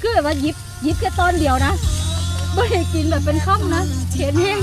คือแบบว่ายิบยิบแค่ตอนเดียวนะไม่ได้กินแบบเป็นข้องนะเห็นแห้ง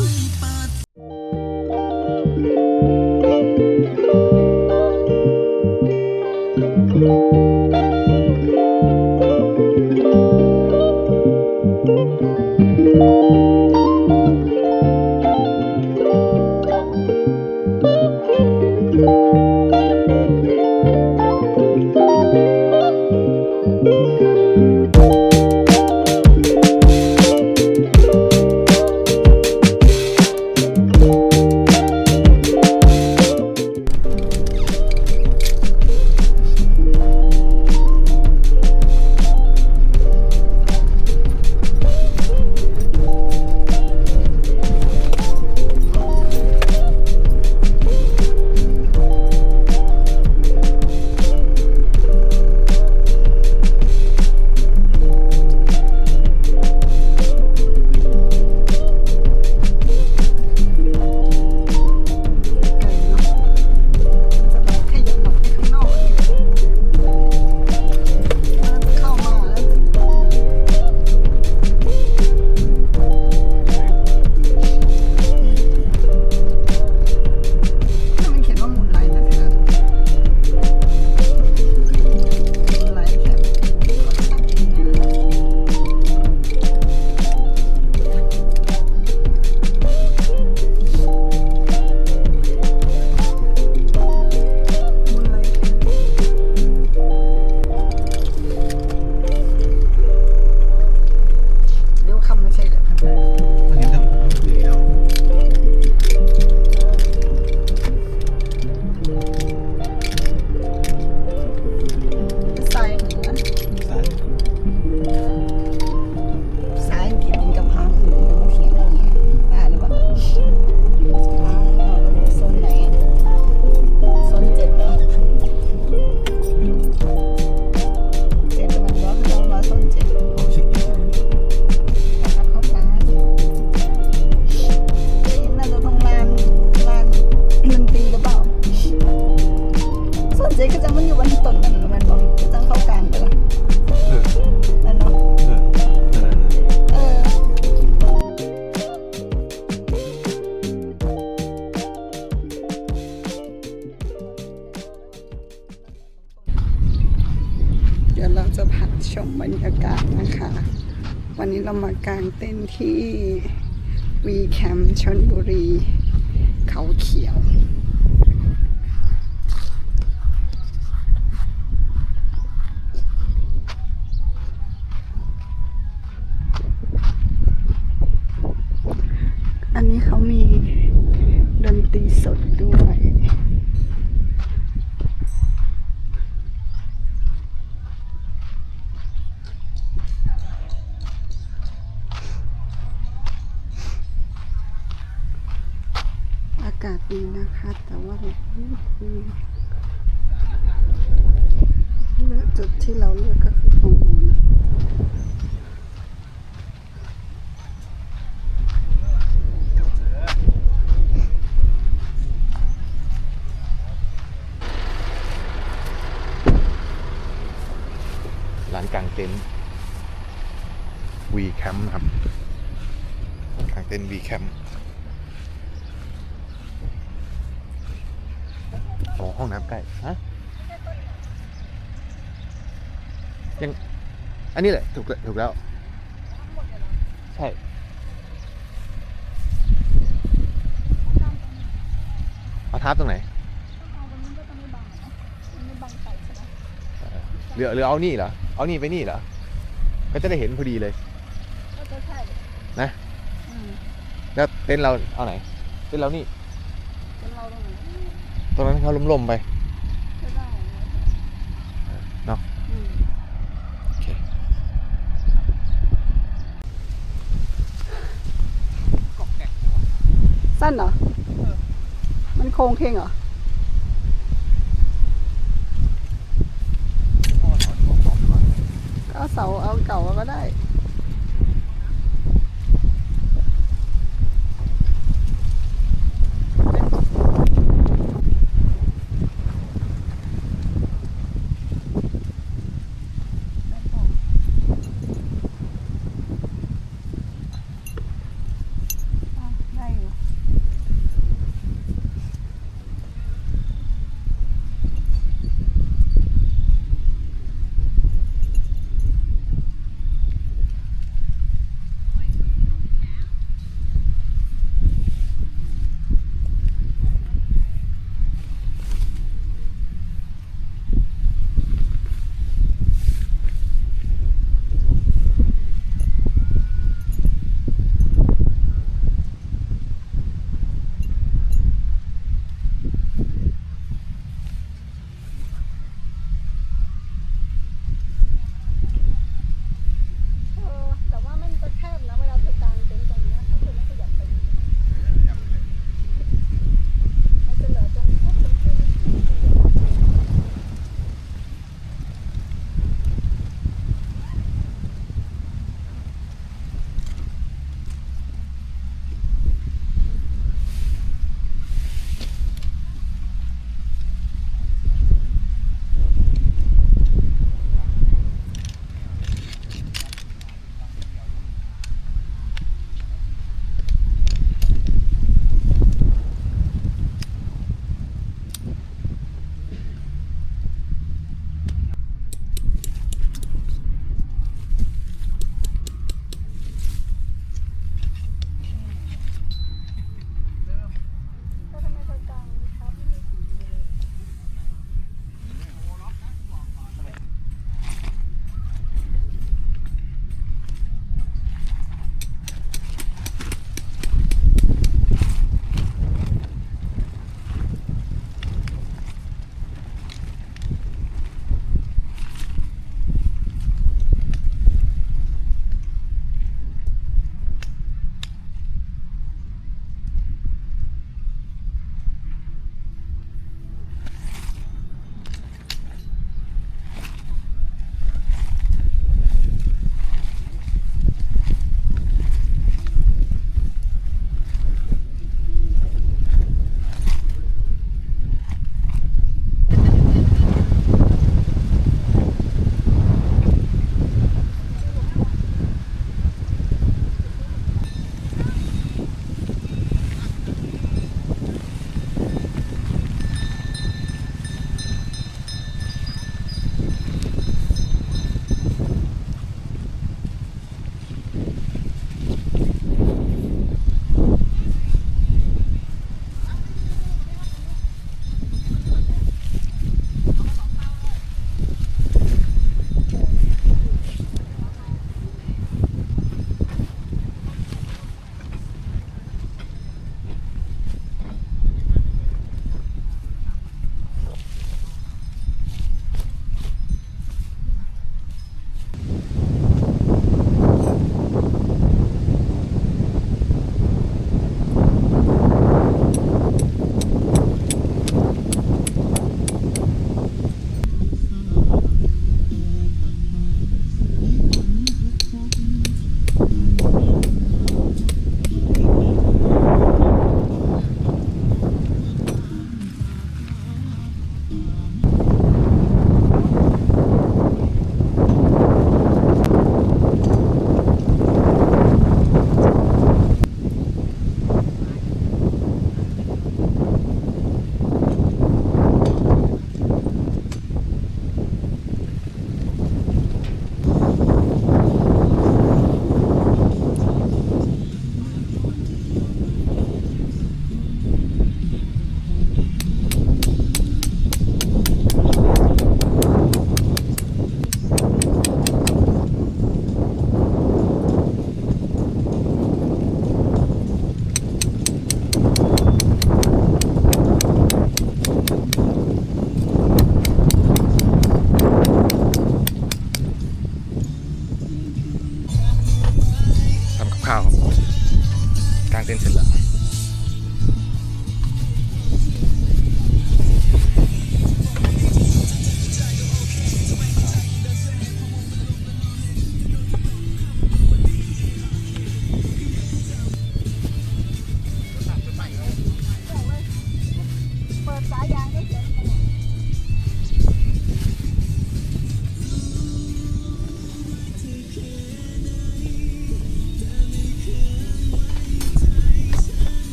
จะพาชมบรรยากาศนะคะ วันนี้เรามากางเต้นที่วีแคมชนบุรี เขาเขียว ยัง อันนี้แหละ ถูกแล้ถูกแล้ว ใช่ เอาทับตรงไหนเหลือเหลือเอานี่เหรอ เอานี่ไปนี่เหรอ ก็จะได้เห็นพอดีเลยนะแล้วเต็นเราเอาไหน เต็นท์เรานี่ ตรงนั้นเขาล้มๆไป สั้นเหรอ มันโค้งเคงเหรอก็เอาเสาเอาเก่าก็ได้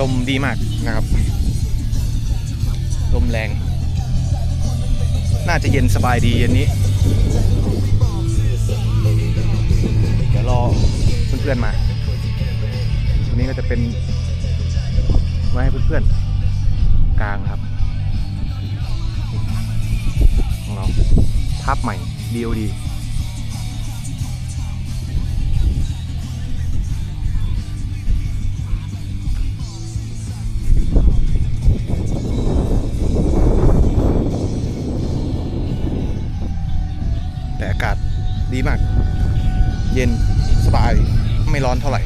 ลมดีมากนะครับ ลมแรง น่าจะเย็นสบายดีเย็นนี้ เดี๋ยวรอเพื่อนๆมาวันนี้ก็จะเป็นไว้ให้เพื่อนๆกลางครับของเราภาพใหม่ DOD ดีมาก เย็นสบายไม่ร้อนเท่าไหร่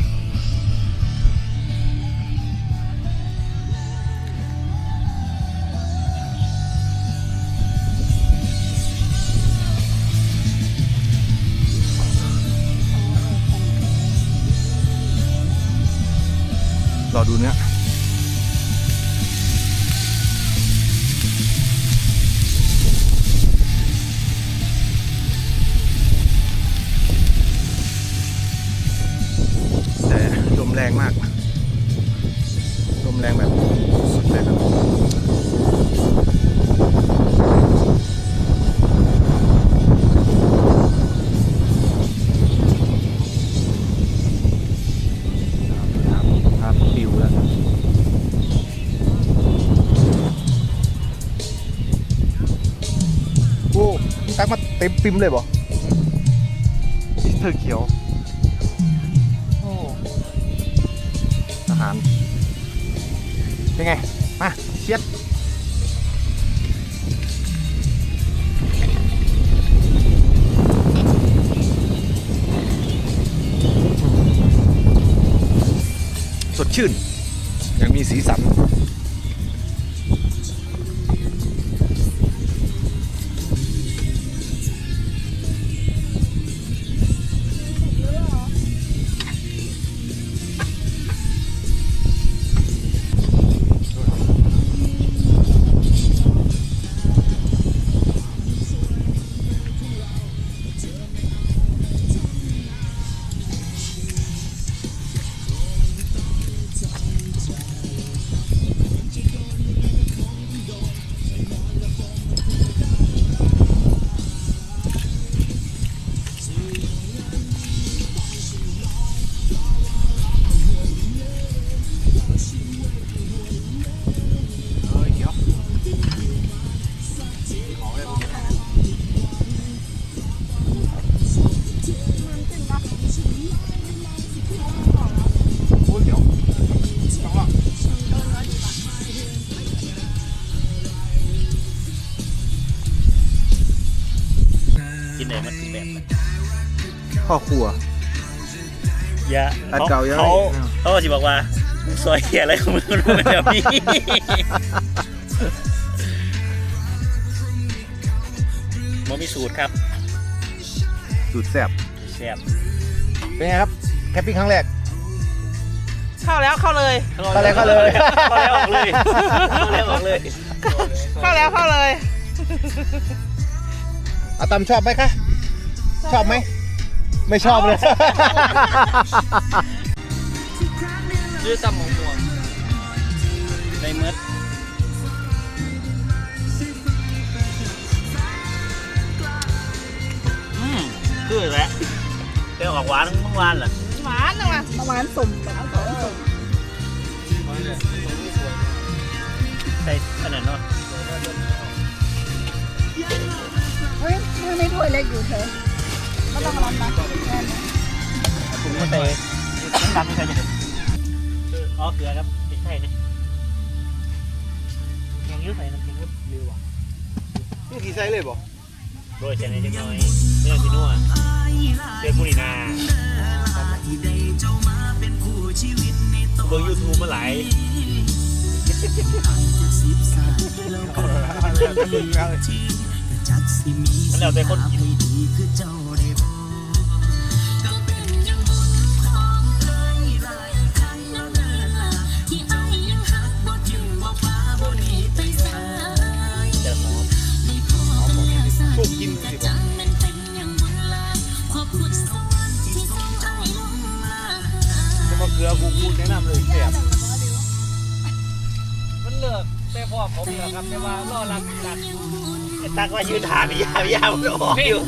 ปิมเลยบ่เธอเขียวโอ้ทหาร เป็นไง มาเชียดสดชื่น ยังมีสีสัน กินได้หมันทุกแบบพ่อครัว อย่าอันเก่ายังเขาไม่ เขาก็จะบอกว่ามึงซอยเหี้ยอะไรของมึงมันเป็นแบบนี้ มันมีสูตรครับสูตรแซ่บแซ่บเป็นไงครับแคปปิ้งครั้งแรก เข้าแล้วเข้าเลย เข้าเลยเข้าเลย เข้าแล้วออกเลยเข้าแล้วออกเลย เข้าแล้วเข้าเลย อาตามชอบไหมคะ ชอบไหม ไม่ชอบเลย ชื่อตำหมงม่วงในเมดอืมคือแหละเดี๋ยวออกหวานเมื่อวานเหรอหวานจังวะประมาณสมแบบสมสมใส่อันนั้นเนาะ เฮ้ยมันไม่ถ้วยเล็กอยู่เธอไม่ต้องร้อนนะแน่นนะถุงมันใส่น้ำตาลไม่ใส่จะเด็ดอ๋อเกลือครับพริกไทยนี่ยังยืดใส่น้ำพริกก็ลือว่ะนี่ขี่ไซเลยบ่โรยใส่ในเล็กน้อยเรื่องที่นัวเสื้อกุลีนาเบิ่งยูทูบมาหลาย มันแล้วแต่คนกินจะหอมถูกกินสิบ่จะมาเกลือกูกูแนะนำเลยแซ่บมันเลือกแต่พ่อผมเหรอครับแต่ว่ารอรักตัก ตักว่ายืนถามยาวยาวไม่ออกอยู่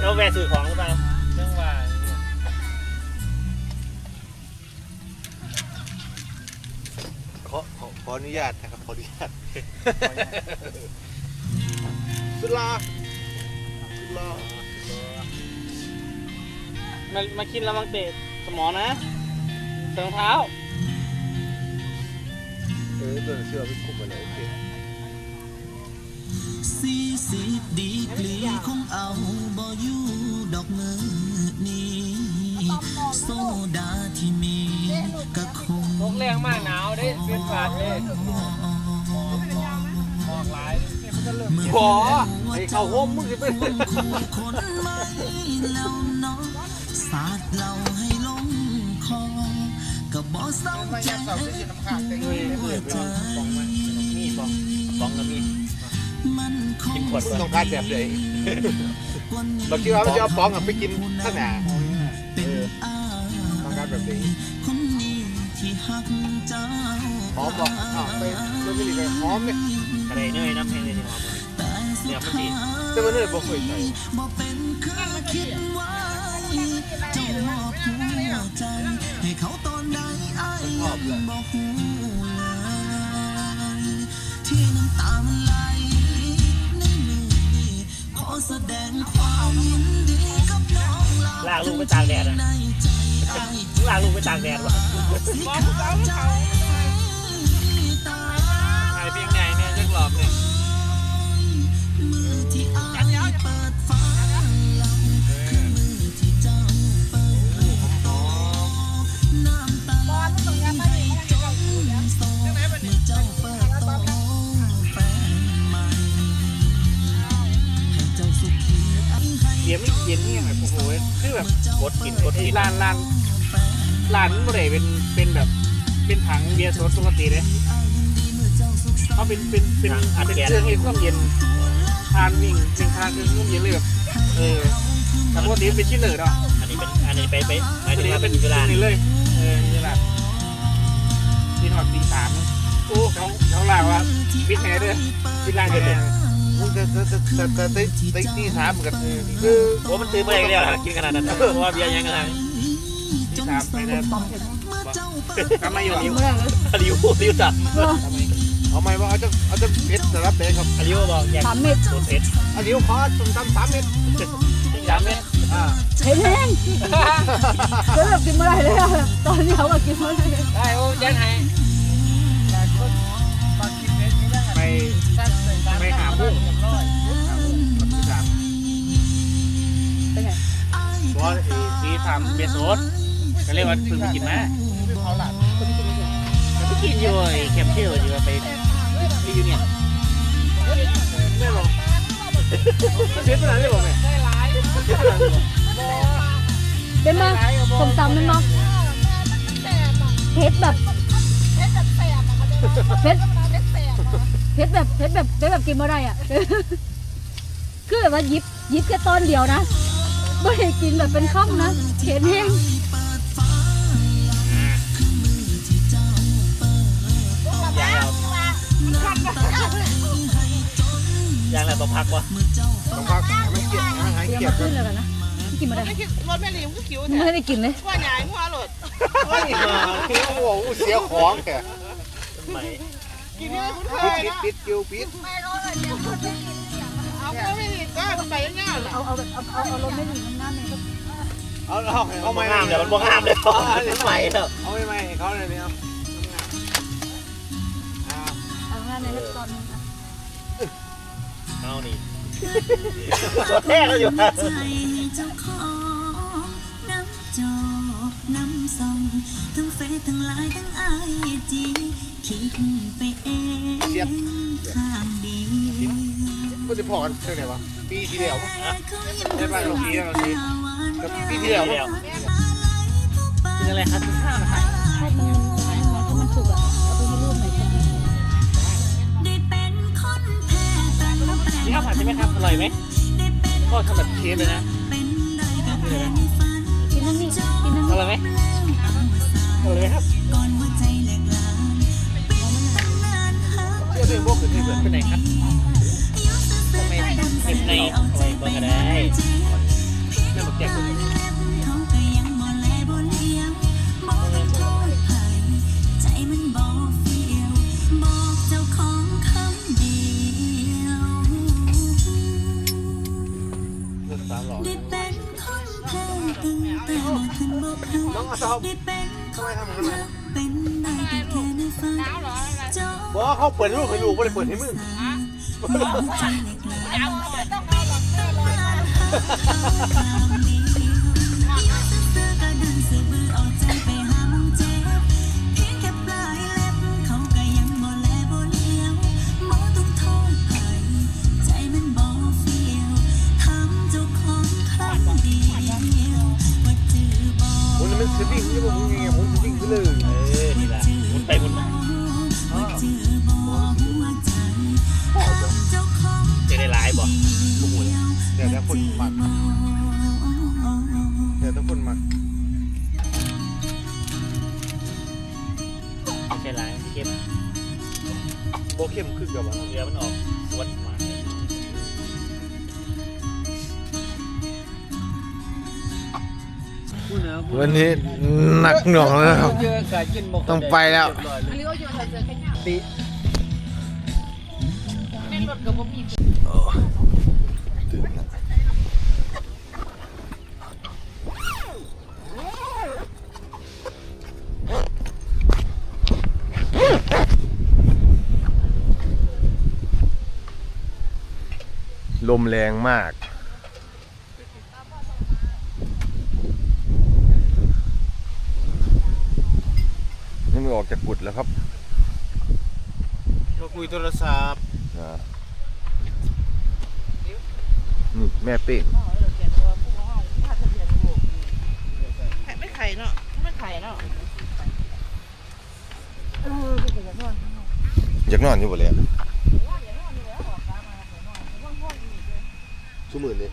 เราแวะซื้อของหรือเปล่าเรื่องว่าขอขอขออนุญาตนะครับขออนุญาตสุดลาสุดลามามากินแล้วมังเตะสมองนะใส่รองเท้าเออตัวเชื่อไปคุมมาเลยโอเคสี่ สิบดีกรีคงเอาบ่อยู่ดอกเมือนี้โซดาที่มีก็คงลมแรงมากหนาวเด้เป็นฝาดเด้ออกหลายเนี่ยมันก็เริ่มเย็นบ่ไอ้เขาโฮมมึงสิเป็นคนไม่แล้วเนาะสาดเราให้ลงคอก็บ่เศร้าใจหัวใจมีบองบองกับมี กินขวดมึงก่อนต้องการแบบไหนเราคิดว่ามันจะเอาป้องอะไปกินข้างหน้าเออต้องการแบบนี้คนนี้ที่หักเจ้าหอมบ่อ้าวไปเรื่องนี้ไปหอมเนี่ยกระไรเนยน้ำแห้งเลยที่หอมแต่สุดท้ายแต่ว่าเนี่ยบ่เคยใส่ ลากลูกไปตากแดดอะลากลูกไปตากแดดวะ เย็นไม่เย็นนี่ยังไงโอ้โหคือแบบกดกินกดกินร้านร้านร้านมันบ่ได้เป็นเป็นแบบเป็นถังเบียร์สดปกติเลยเขาเป็นเป็นเป็นเป็นเครื่องให้ความเย็นทานวิ่งวิ่งทานคือความเย็นเลยแบบเออแต่ปกติเป็นชิ้นเนื้อเนาะอันนี้เป็นอันนี้ไปไปหมายอันถึงนี้ว่าเป็เป็นนเวลานี่เลยเออนี่แหละที่หอดตีสามโอ้เขาเขาลาว่าปิดแหน่ด้วยปิดร้านเกิดเลย มึงแต่แต่แต่แต่แต่แต่ที่สามกันคือโอ้มันซื้อมาเองเลยกินขนาดนั้นเพราะว่าเบียร์ยังไงตีสามไปแล้วกลับมอยู่กินไม่ได้เลยอาริวอาริวจับเอาไหมว่าเอาจะเอาจะเผ็ดสำหรับเด็กครับอาริวบอกอยากสามเม็ดสูตรเผ็ดอันนี้ขอส้มตำสามเม็ดสามเม็ดอ่าเห็นแห้งแล้วแบบกินไม่ได้เลยตอนนี้เขาบบกินไม่ได้ได้โอ้ยันไป ไปหาพุ่งที่สามเป็นไงเพราะสีทำเบียร์สดก็เรียกว่าเพิ่งไปกินมาไปกินอยู่ไอ้แคมเชียร์อยู่ว่าไปรีวิวเนี่ยไม่หรอกเสียขนาดนี้บอกไหมเป็นมาผมตำเป็นมาเผ็ดแบบเผ็ดเผ็ดแบบเผ็ดแบบเผ็ดแบบกินไม่ได้อะ คือแบบว่าหยิบหยิบแค่ตอนเดียวนะไม่ได้กินแบบเป็นข้ำนะเผ็ดแห้งยางเรายางเราต้องพักวะต้องพักให้มันเกลียดให้มันหายเดี๋ยวเกลียมาดกัขึ้นนเลยกันนะกินไม่ได้ไม่คิดรถแม่ลีมก็คิวไม่ได้กินเลยว่าใหญ่หัวรถโอ้โหเสียของแกใหม่ กินให้คุณเคปิยดนะปิดปิดปิวปิดเอาไม่ไม่ดีก็มันไปง่ายๆเหรอเอาเอาแบบเอาเอาเอารถไม่หนีน้ำหน้าเนี่ยก็เอาเอาเอาเอาไม่ไม่งามเดี๋ยวมันบ่งามเลยมันใหม่แล้วเอาไม่ไม่ให้เขาเลยเนี่ยเอาเอาหน้าในเล็กตอนนึงอะเอานี่ตัวแท้ก็อยู่ใจเจ้าของน้ำจอกน้ำส่องทั้งเฟซทั้งไลน์ทั้งไอจี คิดไปเองข้างเดียวก็จะพอกันเท่าไหร่วะปีที่แล้วได้บ้างหรอปีแล้วสิกับปีที่แล้วเดียวกินอะไรครับกินข้าวนะครับถ้ามันถ้ามันสุกอะเอาไปให้รูปหน่อยจ้ะได้เป็นคนแพ้ตั้งแต่นี่ข้าวผัดใช่ไหมครับอร่อยไหมได้เป็นก็ทำแบบเชฟเลยนะเป็นได้กับแฟนในฝันกินนั่นนี่กินนั่นอนี่ร่อยไหมแล้วเอามาสาอร่อยไหมครับ เรื่องพวกคือเกิดเป็นไหนครับยุสซื้อๆกันเก็บในเอาใจไปก็ได้ได้เจ็บแม่บอกแจกคนเขาก็ยังบ่แลบ่เลี้ยงบ่ต้องโทษไผใจมันบ่เฟียวบอกเจ้างคำเดียวเรื่องสามหลอได้น่าขึ้นบ่เคยน้องอาซอมได้เป็นคทำไมทำอย่างนั้นเป็นได้แต่แค่ในฝัน บอกว่าเขาเปิดให้ลูกให้ลูกไม่ได้เปิดให้มึงหัวใจเล็กลายต้องเอาหลักเท่าไรอยู่ซื่อๆก็ดันซื่อบื้อเอาใจไปหาหมองเจ็บเพียงแค่ปลายเล็บเขาก็ยังบ่แลบ่เลี้ยวบ่ต้องโทษไผใจมันบ่เฟียวทำเจ้าของคำเดียวว่าจือบ่มึงมันสดิ้งนี่มึงยังไงมึงสดิ้งไปเลย คนมักเดี๋ยวแต่คนมักไม่ใช่หลายเข้มโบเข้มขึ้นกับว่าเรือมันออกสวนมาวันนี้หนักหน่วงแล้วครับเยอะกากินบอกต้องไปแล้ว ลมแรงมาก นี่มันออกจากกุดแล้วครับมาคุยโทรศัพท์อ่านี่แม่เป้งไม่ไข่เนาะไม่ไข่เนาะอยากนอนอยู่บ่เลย ชั่วโมงนี้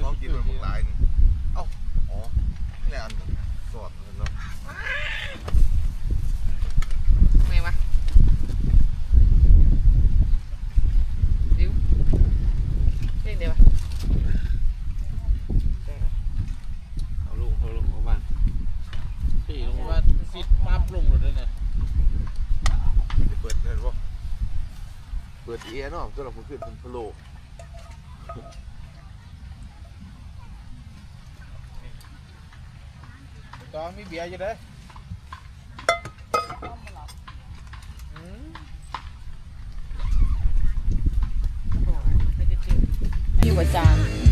เขากินมันหลายนึงเอ้า อ๋อนี่แหละอันสอดเนาะ ไงวะดิวเร่งเดี๋ยววะเอาลงเอาลงเอาบ้างพี่ลงว่าฟิตมาปรุงหมดเลยเนี่ย เปิดเห็นป่ะ เปิดเอียเนาะสำหรับผมคือเป็นพะโลตองมีเบียร์อยู่เด้ออยู่ประจาน